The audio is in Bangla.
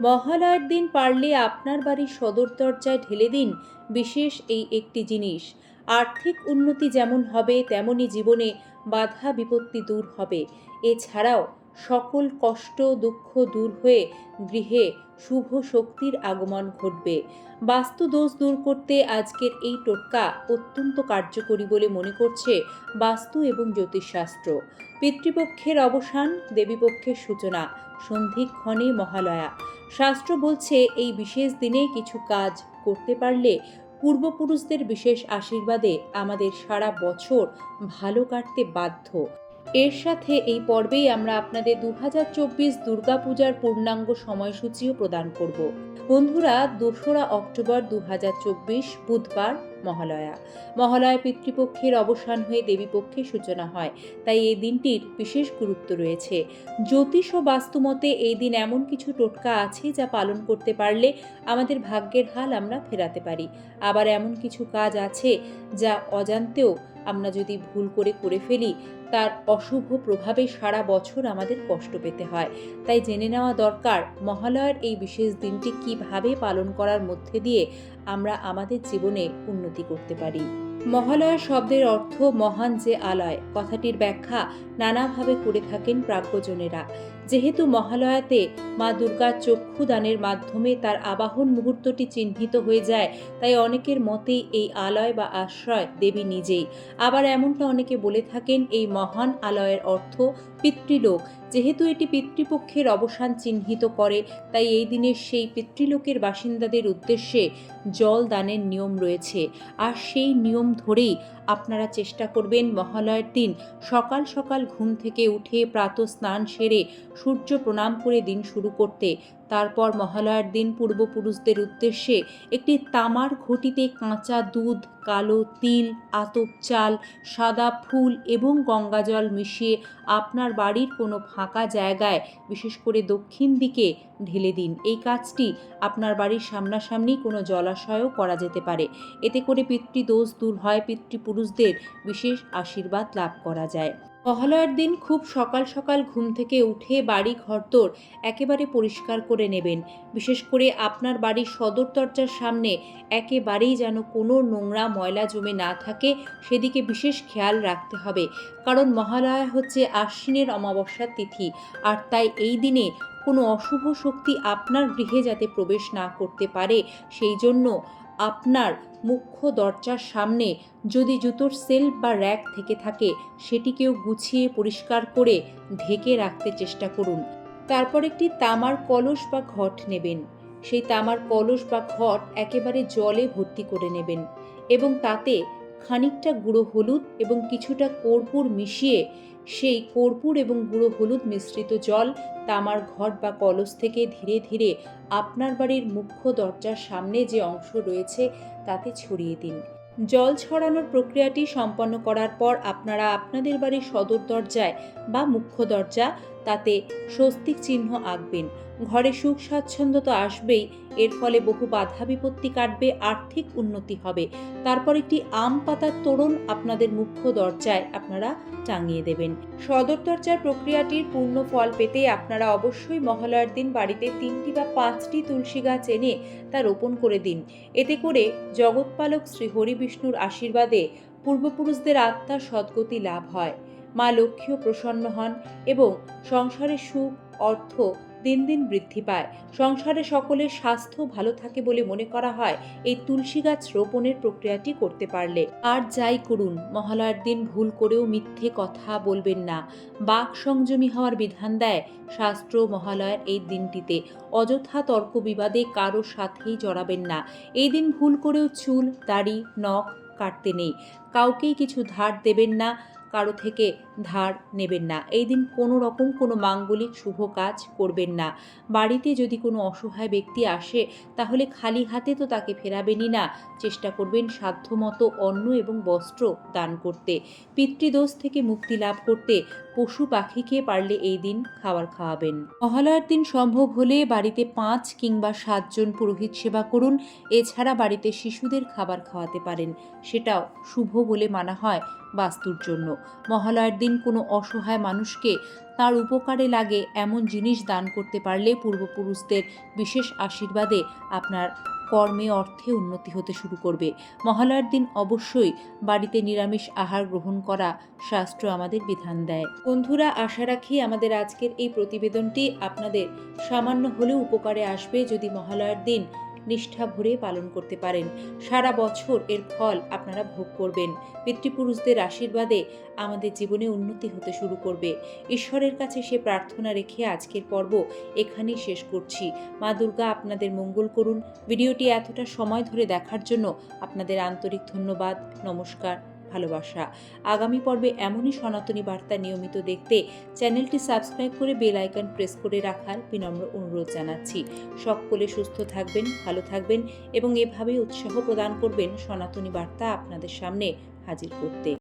মহালয়ার দিন পারলে আপনার বাড়ির সদর দরজায় ঢেলে দিন বিশেষ এই একটি জিনিস। আর্থিক উন্নতি যেমন হবে তেমনই জীবনে বাধা বিপত্তি দূর হবে। এছাড়াও সকল কষ্ট, দুঃখ দূর হয়ে গৃহে শুভ শক্তির আগমন ঘটবে। বাস্তু দোষ দূর করতে আজকের এই টোটকা অত্যন্ত কার্যকরী বলে মনে করছে বাস্তু এবং জ্যোতিষশাস্ত্র। পিতৃপক্ষের অবসান, দেবীপক্ষের সূচনা, সন্ধিক্ষণে মহালয়া। শাস্ত্র বলছে, এই বিশেষ দিনে কিছু কাজ করতে পারলে পূর্বপুরুষদের বিশেষ আশীর্বাদে আমাদের সারা বছর ভালো কাটতে বাধ্য। এর সাথে এই পর্বেই আমরা আপনাদের দু হাজার চব্বিশ দুর্গাপূজার পূর্ণাঙ্গ সময়সূচিও প্রদান করব। বন্ধুরা, দোসরা অক্টোবর দু হাজার চব্বিশ, বুধবার মহালয়া। মহালয়া পিতৃপক্ষের অবসান হয়ে দেবীপক্ষের সূচনা হয়, তাই এই দিনটির বিশেষ গুরুত্ব রয়েছে। জ্যোতিষ ও বাস্তুমতে এই দিন এমন কিছু টোটকা আছে যা পালন করতে পারলে আমাদের ভাগ্যের হাল আমরা ফেরাতে পারি। আবার এমন কিছু কাজ আছে যা অজান্তেও আমরা যদি ভুল করে করে ফেলি তার অশুভ প্রভাবে সারা বছর আমাদের কষ্ট পেতে হয়। তাই জেনে নেওয়া দরকার, মহালয়ার এই বিশেষ দিনটি কীভাবে পালন করার মধ্যে দিয়ে আমরা আমাদের জীবনে উন্নতি করতে পারি। মহালয়া শব্দের অর্থ মহান যে আলয়। কথাটির ব্যাখ্যা নানাভাবে করে থাকেন প্রাজ্ঞজনেরা। যেহেতু মহালয়াতে মা দুর্গার চক্ষুদানের মাধ্যমে তার আবাহন মুহূর্তটি চিহ্নিত হয়ে যায়, তাই অনেকের মতেই এই আলয় বা আশ্রয় দেবী নিজেই। আবার এমনটা অনেকে বলে থাকেন, এই মহান আলয়ের অর্থ পিতৃলোক। যেহেতু এটি পিতৃপক্ষের অবসান চিহ্নিত করে, তাই এই দিনের সেই পিতৃলোকের বাসিন্দাদের উদ্দেশ্যে জল দানের নিয়ম রয়েছে। আর সেই নিয়ম ধরেই আপনারা চেষ্টা করবেন মহালয়ের দিন সকাল সকাল ঘুম থেকে উঠে প্রাত স্নান সেরে সূর্য প্রণাম করে দিন শুরু করতে। তারপর মহালয়ার দিন পূর্বপুরুষদের উদ্দেশ্যে একটি তামার ঘটিতে কাঁচা দুধ, কালো তিল, আতপ চাল, সাদা ফুল এবং গঙ্গাজল মিশিয়ে আপনার বাড়ির কোনো ফাঁকা জায়গায়, বিশেষ করে দক্ষিণ দিকে, ঢেলে দিন। এই কাজটি আপনার বাড়ির সামনাসামনি কোনো জলাশয়ও করা যেতে পারে। এতে করে পিতৃদোষ দূর হয়, পিতৃপুরুষদের বিশেষ আশীর্বাদ লাভ করা যায়। মহালয়ার দিন খুব সকাল সকাল ঘুম থেকে উঠে বাড়ি ঘরদোর একেবারে পরিষ্কার করে নেবেন। বিশেষ করে আপনার বাড়ির সদর দরজার সামনে একেবারেই যেন কোনো নোংরা ময়লা জমে না থাকে, সেদিকে বিশেষ খেয়াল রাখতে হবে। কারণ মহালয়া হচ্ছে আশ্বিনের অমাবস্যার তিথি, আর তাই এই দিনে কোনো অশুভ শক্তি আপনার গৃহে যাতে প্রবেশ না করতে পারে, সেই জন্য আপনার মুখ্য দরজার সামনে যদি জুতোর সেল বা র্যাক থেকে থাকে, সেটিকেও গুছিয়ে পরিষ্কার করে ঢেকে রাখতে চেষ্টা করুন। তারপর একটি তামার কলস বা ঘট নেবেন। সেই তামার কলস বা ঘট একেবারে জলে ভর্তি করে নেবেন এবং তাতে খানিকটা গুঁড়ো হলুদ এবং কিছুটা কর্পূর মিশিয়ে সেই কর্পূর এবং গুঁড়ো হলুদ মিশ্রিত জল তামার ঘট বা কলস থেকে ধীরে ধীরে আপনার বাড়ির মুখ্য দরজার সামনে যে অংশ রয়েছে তাতে ছড়িয়ে দিন। জল ছড়ানোর প্রক্রিয়াটি সম্পন্ন করার পর আপনারা আপনাদের বাড়ির সদর দরজায় বা মুখ্য দরজা তাতে স্বস্তিক চিহ্ন আঁকবেন। ঘরে সুখ স্বাচ্ছন্দ্য তো আসবেই, এর ফলে বহু বাধা বিপত্তি কাটবে, আর্থিক উন্নতি হবে। তারপর একটি আম পাতার তোরণ আপনাদের মুখ্য দরজায় আপনারা টাঙিয়ে দেবেন। সদর দরজার প্রক্রিয়াটির পূর্ণ ফল পেতে আপনারা অবশ্যই মহালয়ার দিন বাড়িতে তিনটি বা পাঁচটি তুলসী গাছ এনে তা রোপণ করে দিন। এতে করে জগৎপালক শ্রী হরি বিষ্ণুর আশীর্বাদে পূর্বপুরুষদের আত্মার সদ্গতি লাভ হয়। মা লক্ষ্মীও প্রসন্ন হন এবং সংসারে সুখ, অর্থ দিন দিন বৃদ্ধি পায়। সংসারে সকলের স্বাস্থ্য ভালো থাকে বলে মনে করা হয়, এই তুলসী গাছ রোপণের প্রক্রিয়াটি করতে পারলে। আর যাই করুন, মহালয়ার দিন ভুল করেও মিথ্যে কথা বলবেন না। বাক সংযমী হওয়ার বিধান দেয় শাস্ত্র মহালয়ার এই দিনটিতে। অযথা তর্ক বিবাদে কারও সাথেই জড়াবেন না। এই দিন ভুল করেও চুল, দাড়ি, নখ কাটতে নেই। কাউকেই কিছু ধার দেবেন না। কারও থেকে ধার নেবেন না। এই দিন কোনো রকম কোনো মাঙ্গলিক শুভ কাজ করবেন না। বাড়িতে যদি কোনো অসহায় ব্যক্তি আসে, তাহলে খালি হাতে তো তাকে ফেরাবেনই না। চেষ্টা করবেন সাধ্যমতো অন্ন এবং বস্ত্র দান করতে। পিতৃদোষ থেকে মুক্তি লাভ করতে পশু পাখিকে পারলে এই দিন খাবার খাওয়াবেন। মহালয়ার দিন সম্ভব হলে বাড়িতে পাঁচ কিংবা সাতজন পুরোহিত সেবা করুন। এছাড়া বাড়িতে শিশুদের খাবার খাওয়াতে পারেন। সেটাও শুভ বলে মানা হয়। বাস্তুর জন্য। মহালয়ার দিন কোনো অসহায় মানুষকে তার উপকারে লাগে এমন জিনিস দান করতে পারলে পূর্বপুরুষদের বিশেষ আশীর্বাদে আপনার কর্মে অর্থে উন্নতি হতে শুরু করবে। মহালয়ার দিন অবশ্যই বাড়িতে নিরামিষ আহার গ্রহণ করা শাস্ত্র আমাদের বিধান দেয়। বন্ধুরা, আশা রাখি আমাদের আজকের এই প্রতিবেদনটি আপনাদের সামান্য হলেও উপকারে আসবে। যদি মহালয়ার দিন নিষ্ঠা ভরে পালন করতে পারেন। সারা বছর এর ফল আপনারা ভোগ করবেন। পিতৃপুরুষদের আশীর্বাদে আমাদের জীবনে উন্নতি হতে শুরু করবে। ঈশ্বরের কাছে সে প্রার্থনা রেখে আজকের পর্ব এখানেই শেষ করছি। মা দুর্গা, আপনাদের মঙ্গল করুন। ভিডিওটি এতটা সময় ধরে দেখার জন্য আপনাদের আন্তরিক ধন্যবাদ। নমস্কার। ভালোবাসা। আগামী পর্বে এমনই সনাতনী বার্তা নিয়মিত দেখতে চ্যানেলটি সাবস্ক্রাইব করে বেল আইকন প্রেস করে রাখার বিনম্র অনুরোধ জানাচ্ছি। সকলে সুস্থ থাকবেন, ভালো থাকবেন এবং এভাবে উৎসাহ প্রদান করবেন সনাতনী বার্তা আপনাদের সামনে হাজির করতে।